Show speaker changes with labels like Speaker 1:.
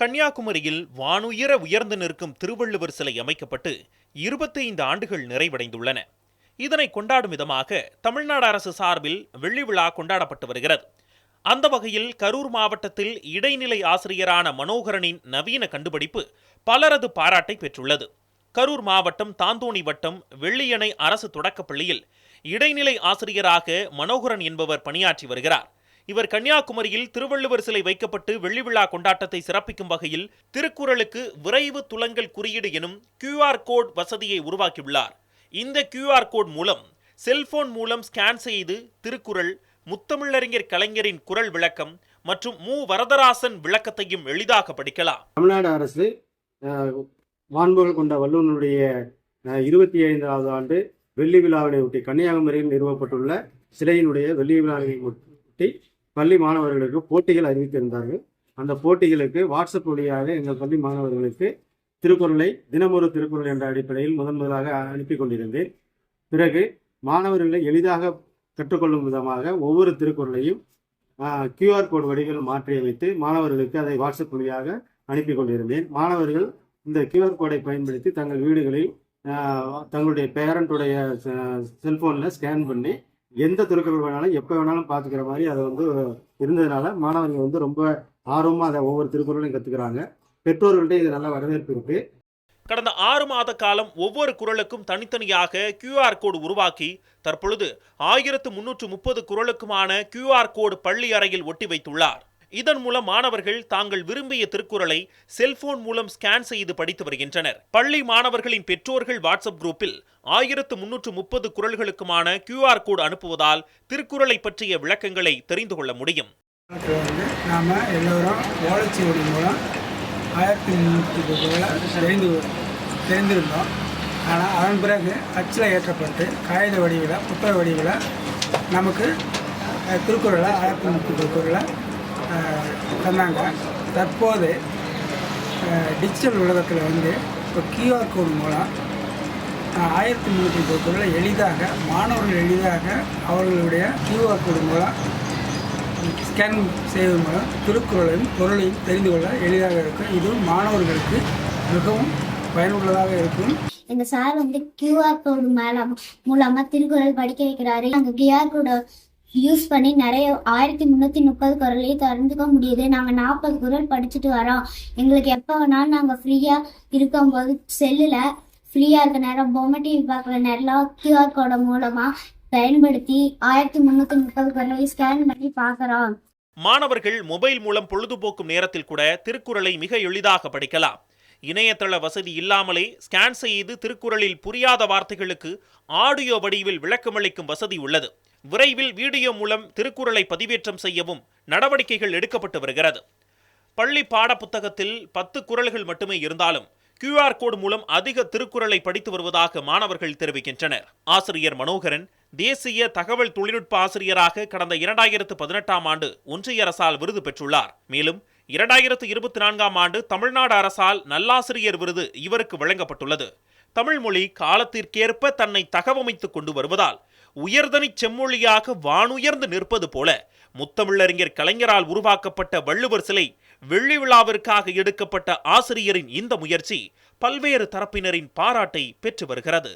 Speaker 1: கன்னியாகுமரியில் வானுயர உயர்ந்து நிற்கும் திருவள்ளுவர் சிலை அமைக்கப்பட்டு இருபத்தைந்து ஆண்டுகள் நிறைவடைந்துள்ளன. இதனை கொண்டாடும் விதமாக தமிழ்நாடு அரசு சார்பில் வெள்ளி விழா கொண்டாடப்பட்டு வருகிறது. அந்த வகையில் கரூர் மாவட்டத்தில் இடைநிலை ஆசிரியரான மனோகரனின் நவீன கண்டுபிடிப்பு பலரது பாராட்டை பெற்றுள்ளது. கரூர் மாவட்டம் தாந்தோணி வட்டம் வெள்ளியணை அரசு தொடக்கப்பள்ளியில் இடைநிலை ஆசிரியராக மனோகரன் என்பவர் பணியாற்றி வருகிறார். இவர் கன்னியாகுமரியில் திருவள்ளுவர் சிலை வைக்கப்பட்டு வெள்ளி விழா கொண்டாட்டத்தை சிறப்பிக்கும் வகையில் திருக்குறளுக்கு விரைவு துலங்கல் குறியீடு எனும் கியூஆர் கோட் வசதியை உருவாக்கியுள்ளார். இந்த கியூஆர் கோட் மூலம் செல்போன் மூலம் ஸ்கேன் செய்து திருக்குறள் முத்தமிழறிஞர் கலைஞரின் குரல் விளக்கம் மற்றும் மு. வரதராசன் விளக்கத்தையும் எளிதாக படிக்கலாம்.
Speaker 2: தமிழ்நாடு அரசு அஹ், கொண்ட வல்லுநருடைய இருபத்தி ஐந்தாவது ஆண்டு வெள்ளி விழாவினை ஒட்டி கன்னியாகுமரியில் நிறுவப்பட்டுள்ள சிலையினுடைய வெள்ளி விழாவை ஒட்டி பள்ளி மாணவர்களுக்கு போட்டிகள் அறிவித்திருந்தார்கள். அந்த போட்டிகளுக்கு வாட்ஸ்அப் வழியாக எங்கள் பள்ளி மாணவர்களுக்கு திருக்குறளை தினமொரு திருக்குறள் என்ற அடிப்படையில் முதன் முதலாக அனுப்பி கொண்டிருந்தேன். பிறகு மாணவர்களை எளிதாக கற்றுக்கொள்ளும் விதமாக ஒவ்வொரு திருக்குறளையும் கியூஆர் கோடு வடிவில் மாற்றியமைத்து மாணவர்களுக்கு அதை வாட்ஸ்அப் வழியாக அனுப்பி கொண்டிருந்தேன். மாணவர்கள் இந்த கியூஆர் கோடை பயன்படுத்தி தங்கள் வீடுகளில் தங்களுடைய பேரண்ட்டுடைய செல்போனில் ஸ்கேன் பண்ணி எந்த திருக்குறள் வேணாலும் எப்போ வேணாலும் பார்த்துக்கிற மாதிரி அதை வந்து இருந்ததுனால மாணவர்கள் வந்து ரொம்ப ஆர்வமாக அதை ஒவ்வொரு திருக்குறளையும் கற்றுக்குறாங்க பெற்றோர்கள்ட்ட இது நல்ல வரவேற்பு இருக்குது
Speaker 1: கடந்த ஆறு மாத காலம் ஒவ்வொரு குறளுக்கும் தனித்தனியாக கியூஆர் கோடு உருவாக்கி தற்பொழுது ஆயிரத்து முன்னூற்று முப்பது குறளுக்குமான கியூஆர் கோடு பள்ளி அறையில் ஒட்டி வைத்துள்ளார். இதன் மூலம் மாணவர்கள் தாங்கள் விரும்பிய திருக்குறளை செல்போன் மூலம் ஸ்கேன் செய்து படித்து வருகின்றனர். பள்ளி மாணவர்களின் பெற்றோர்கள் வாட்ஸ்அப் குரூப்பில் ஆயிரத்து முன்னூற்று முப்பது குரல்களுக்குமான கியூஆர் கோடு அனுப்புவதால் திருக்குறளை பற்றிய விளக்கங்களை தெரிந்து கொள்ள முடியும்.
Speaker 3: நாம் எல்லோரும் ஓலைச்சுவடி மூலம் ஆயிரத்தி முந்நூற்றி தெரிந்து தெரிந்திருந்தோம் ஆனால் அதன் பிறகு அச்சில் ஏற்றப்பட்டு காகித வடிவில் புத்தக வடிவில் நமக்கு திருக்குறளை ஆயிரத்தி முந்நூற்றி திருக்குறளை தந்தாங்க தற்போது டிஜிட்டல் உலகத்தில் வந்து இப்போ கியூஆர் கோடு மூலம் ஆயிரத்தி முந்நூற்றி திருக்குறளை எளிதாக மாணவர்கள் எளிதாக அவர்களுடைய கியூஆர் கோடு மூலம் ஸ்கேன் செய்வதன் மூலம் திருக்குறளையும் பொருளையும் தெரிந்து கொள்ள எளிதாக இருக்கும். இதுவும் மாணவர்களுக்கு மிகவும் பயனுள்ளதாக இருக்கும்.
Speaker 4: எங்க சார் வந்து கியூஆர் கோடு மேல மூலமா திருக்குறள் படிக்க வைக்கிறாரு. அங்கே கியூஆர் கோட யூஸ் பண்ணி நிறைய ஆயிரத்தி முந்நூற்றி முப்பது குரலையும் தெரிஞ்சுக்க முடியுது. நாங்கள் நாற்பது குரல் படிச்சுட்டு வரோம். எங்களுக்கு எப்போ வேணாலும் நாங்கள் ஃப்ரீயாக இருக்கும்போது செல்லில் ஃப்ரீயாக இருக்க நேரம் பொம்மை டிவி பார்க்குற நேரம் கியூஆர் கோடை மூலமாக பயன்படுத்தி ஆயிரத்தி முந்நூற்றி முப்பது குரலையும் ஸ்கேன் பண்ணி பார்க்குறோம்.
Speaker 1: மாணவர்கள் மொபைல் மூலம் பொழுதுபோக்கும் நேரத்தில் கூட திருக்குறளை மிக எளிதாக படிக்கலாம். இணையதள வசதி இல்லாமலே ஸ்கேன் செய்து திருக்குறளில் புரியாத வார்த்தைகளுக்கு ஆடியோ வடிவில் விளக்கமளிக்கும் வசதி உள்ளது. விரைவில் வீடியோ மூலம் திருக்குறளை பதிவேற்றம் செய்யவும் நடவடிக்கைகள் எடுக்கப்பட்டு வருகிறது. பள்ளி பாடப்புத்தகத்தில் பத்து குரல்கள் மட்டுமே இருந்தாலும் கியூஆர் கோடு மூலம் அதிக திருக்குறளை படித்து வருவதாக மாணவர்கள் தெரிவிக்கின்றனர். ஆசிரியர் மனோகரன் தேசிய தகவல் தொழில்நுட்ப ஆசிரியராக கடந்த இரண்டாயிரத்து பதினெட்டாம் ஆண்டு ஒன்றிய அரசால் விருது பெற்றுள்ளார். மேலும் இரண்டாயிரத்து இருபத்தி நான்காம் ஆண்டு தமிழ்நாடு அரசால் நல்லாசிரியர் விருது இவருக்கு வழங்கப்பட்டுள்ளது. தமிழ்மொழி காலத்திற்கேற்ப தன்னை தகவமைத்துக் கொண்டு வருவதால் உயர்தனிச் செம்மொழியாக வானுயர்ந்து நிற்பது போல முத்தமிழறிஞர் கலைஞரால் உருவாக்கப்பட்ட வள்ளுவர் சிலை வெள்ளி விழாவிற்காக எடுக்கப்பட்ட ஆசிரியரின் இந்த முயற்சி பல்வேறு தரப்பினரின் பாராட்டை பெற்று வருகிறது.